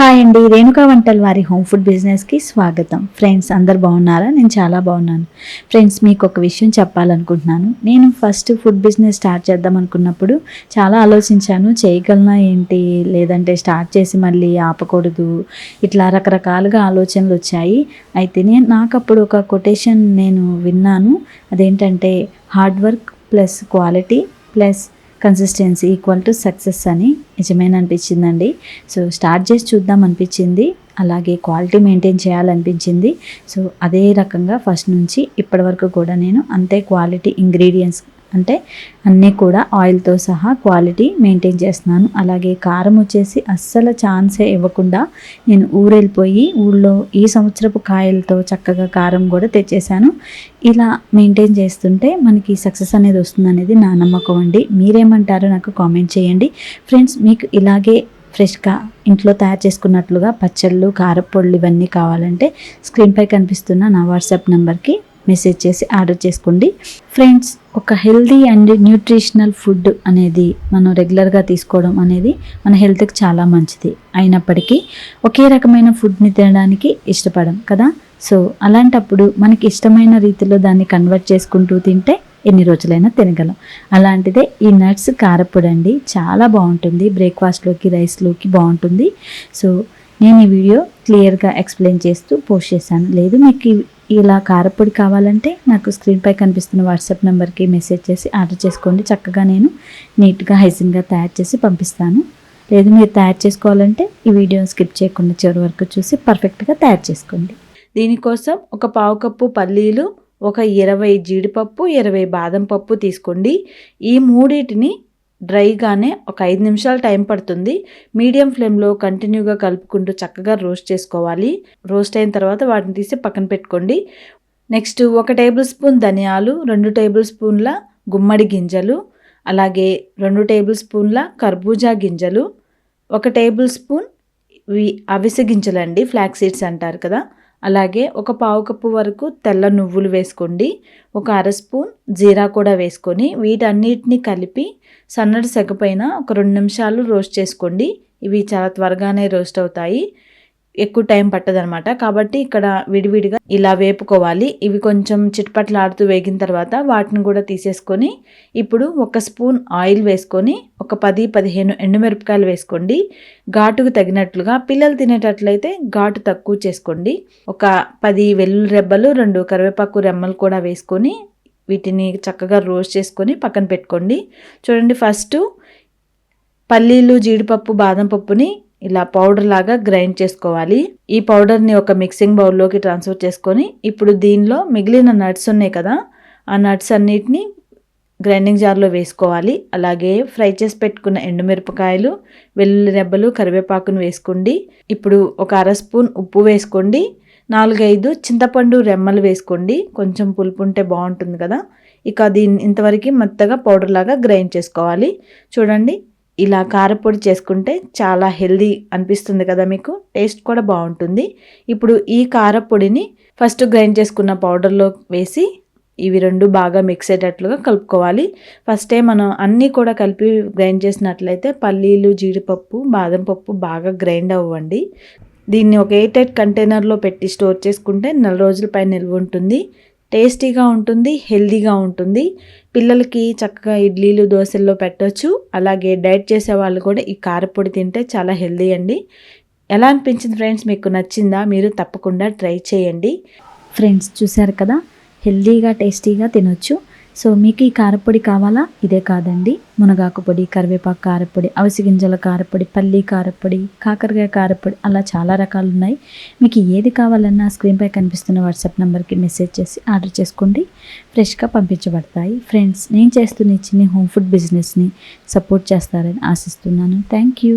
Hi అండి రేణుకా వంటల వారి హోమ్ ఫుడ్ బిజినెస్కి స్వాగతం. ఫ్రెండ్స్ అందరు బాగున్నారా? నేను చాలా బాగున్నాను. ఫ్రెండ్స్ మీకు ఒక విషయం చెప్పాలనుకుంటున్నాను. నేను ఫస్ట్ ఫుడ్ బిజినెస్ స్టార్ట్ చేద్దాం అనుకున్నప్పుడు చాలా ఆలోచించాను చేయగలనా ఏంటి? లేదంటే స్టార్ట్ చేసి మళ్ళీ ఆపకూడదు? ఇట్లా రకరకాలుగా ఆలోచనలు వచ్చాయి. అయితే నేను నాకు అప్పుడు ఒక కొటేషన్ నేను విన్నాను. అదేంటంటే hard work plus quality plus consistency equal to success అని నిజమైన అనిపించిందండి. సో స్టార్ట్ చేసి చూద్దాం అనిపించింది. అలాగే క్వాలిటీ మెయింటైన్ చేయాలనిపించింది. సో అదే రకంగా ఫస్ట్ నుంచి ఇప్పటి వరకు కూడా నేను అంతే క్వాలిటీ ఇంగ్రీడియంట్స్ అంటే అన్నీ కూడా ఆయిల్తో సహా క్వాలిటీ మెయింటైన్ చేస్తున్నాను. అలాగే కారం వచ్చేసి అస్సలు ఛాన్సే ఇవ్వకుండా నేను ఊరెళ్ళిపోయి ఊళ్ళో ఈ సంవత్సరపు కాయలతో చక్కగా కారం కూడా తెచ్చేసాను. ఇలా మెయింటైన్ చేస్తుంటే మనకి సక్సెస్ అనేది వస్తుంది అనేది నా నమ్మకం అండి. మీరేమంటారో నాకు కామెంట్ చేయండి. ఫ్రెండ్స్ మీకు ఇలాగే ఫ్రెష్గా ఇంట్లో తయారు చేసుకున్నట్లుగా పచ్చళ్ళు కారపొళ్ళు ఇవన్నీ కావాలంటే స్క్రీన్పై కనిపిస్తున్న నా వాట్సాప్ నెంబర్కి మెసేజ్ చేసి ఆర్డర్ చేసుకోండి. ఫ్రెండ్స్ ఒక హెల్దీ అండ్ న్యూట్రిషనల్ ఫుడ్ అనేది మనం రెగ్యులర్గా తీసుకోవడం అనేది మన హెల్త్కి చాలా మంచిది. అయినప్పటికీ ఒకే రకమైన ఫుడ్ని తినడానికి ఇష్టపడం కదా? సో అలాంటప్పుడు మనకి ఇష్టమైన రీతిలో దాన్ని కన్వర్ట్ చేసుకుంటూ తింటే ఎన్ని రోజులైనా తినగలం. అలాంటిదే ఈ నట్స్ కారపొడి అండి చాలా బాగుంటుంది. బ్రేక్ఫాస్ట్లోకి రైస్లోకి బాగుంటుంది. సో నేను ఈ వీడియో క్లియర్గా ఎక్స్ప్లెయిన్ చేస్తూ పోస్ట్ చేశాను. లేదు మీకు ఇలా కారపొడి కావాలంటే నాకు స్క్రీన్పై కనిపిస్తున్న వాట్సాప్ నెంబర్కి మెసేజ్ చేసి ఆర్డర్ చేసుకోండి. చక్కగా నేను నీట్గా హైజీన్గా తయారు చేసి పంపిస్తాను. లేదు మీరు తయారు చేసుకోవాలంటే ఈ వీడియో స్కిప్ చేయకుండా చివరి వరకు చూసి పర్ఫెక్ట్గా తయారు చేసుకోండి. దీనికోసం ఒక పావు కప్పు పల్లీలు ఒక ఇరవై జీడిపప్పు ఇరవై బాదం పప్పు తీసుకోండి. ఈ మూడింటిని డ్రైగానే ఒక ఐదు నిమిషాలు టైం పడుతుంది. మీడియం ఫ్లేమ్లో కంటిన్యూగా కలుపుకుంటూ చక్కగా రోస్ట్ చేసుకోవాలి. రోస్ట్ అయిన తర్వాత వాటిని తీసి పక్కన పెట్టుకోండి. నెక్స్ట్ ఒక టేబుల్ స్పూన్ ధనియాలు రెండు టేబుల్ స్పూన్ల గుమ్మడి గింజలు అలాగే రెండు టేబుల్ స్పూన్ల కర్బూజా గింజలు ఒక టేబుల్ స్పూన్ ఇవి అవిసె గింజలండి ఫ్లాక్ సీడ్స్ అంటారు కదా. అలాగే ఒక పావు కప్పు వరకు తెల్ల నువ్వులు వేసుకోండి. ఒక అర స్పూన్ జీరా కూడా వేసుకొని వీటన్నిటిని కలిపి సన్నటి సెగ పైన ఒక రెండు నిమిషాలు రోస్ట్ చేసుకోండి. ఇవి చాలా త్వరగానే రోస్ట్ అవుతాయి. ఎక్కువ టైం పట్టదనమాట కాబట్టి ఇక్కడ విడివిడిగా ఇలా వేపుకోవాలి. ఇవి కొంచెం చిట్పట్లాడుతూ వేగిన తర్వాత వాటిని కూడా తీసేసుకొని ఇప్పుడు ఒక స్పూన్ ఆయిల్ వేసుకొని ఒక పది పదిహేను ఎండుమిరపకాయలు వేసుకోండి. ఘాటుకు తగినట్లుగా పిల్లలు తినేటట్లయితే ఘాటు తక్కువ చేసుకోండి. ఒక పది వెల్లుల్లి రెబ్బలు రెండు కరివేపాకు రెమ్మలు కూడా వేసుకొని వీటిని చక్కగా రోస్ట్ చేసుకొని పక్కన పెట్టుకోండి. చూడండి ఫస్ట్ పల్లీలు జీడిపప్పు బాదం పప్పుని ఇలా పౌడర్ లాగా గ్రైండ్ చేసుకోవాలి. ఈ పౌడర్ని ఒక మిక్సింగ్ బౌల్లోకి ట్రాన్స్ఫర్ చేసుకొని ఇప్పుడు దీనిలో మిగిలిన నట్స్ ఉన్నాయి కదా ఆ నట్స్ అన్నిటిని గ్రైండింగ్ జార్లో వేసుకోవాలి. అలాగే ఫ్రై చేసి పెట్టుకున్న ఎండుమిరపకాయలు వెల్లుల్లి రెబ్బలు కరివేపాకును వేసుకోండి. ఇప్పుడు ఒక అర స్పూన్ ఉప్పు వేసుకోండి. నాలుగైదు చింతపండు రెమ్మలు వేసుకోండి. కొంచెం పులుపు ఉంటే బాగుంటుంది కదా. ఇక దీన్ని ఇంతవరకు మెత్తగా పౌడర్ లాగా గ్రైండ్ చేసుకోవాలి. చూడండి ఇలా కారపొడి చేసుకుంటే చాలా హెల్దీ అనిపిస్తుంది కదా మీకు? టేస్ట్ కూడా బాగుంటుంది. ఇప్పుడు ఈ కారపొడిని ఫస్ట్ గ్రైండ్ చేసుకున్న పౌడర్లో వేసి ఇవి రెండు బాగా మిక్స్ అయ్యేటట్లుగా కలుపుకోవాలి. ఫస్టే మనం అన్నీ కూడా కలిపి గ్రైండ్ చేసినట్లయితే పల్లీలు జీడిపప్పు బాదం పప్పు బాగా గ్రైండ్ అవ్వండి. దీన్ని ఒక ఎయిట్ ఎయిట్ కంటైనర్లో పెట్టి స్టోర్ చేసుకుంటే నెల రోజుల పైన నిల్వ ఉంటుంది. టేస్టీగా ఉంటుంది హెల్దీగా ఉంటుంది. పిల్లలకి చక్కగా ఇడ్లీలు దోశల్లో పెట్టవచ్చు అలాగే డైట్ చేసే వాళ్ళు కూడా ఈ కారపొడి తింటే చాలా హెల్దీ అండి. ఎలా అనిపించింది ఫ్రెండ్స్? మీకు నచ్చిందా? మీరు తప్పకుండా ట్రై చేయండి. ఫ్రెండ్స్ చూశారు కదా? హెల్దీగా టేస్టీగా తినొచ్చు. సో మీకు ఈ కారపొడి కావాలా? ఇదే కాదండి. మునగాకు పొడి కరివేపాకు కారపొడి అవిసి గింజల కారపొడి పల్లి కారపొడి కాకరకాయ కారపొడి అలా చాలా రకాలు ఉన్నాయి మీకు ఏది కావాలన్నా స్క్రీన్పై కనిపిస్తున్న వాట్సాప్ నెంబర్కి మెసేజ్ చేసి ఆర్డర్ చేసుకోండి. ఫ్రెష్గా పంపించబడతాయి. ఫ్రెండ్స్ నేను చేస్తున్న ఈ చిన్న హోమ్ ఫుడ్ బిజినెస్ని సపోర్ట్ చేస్తారని ఆశిస్తున్నాను. Thank you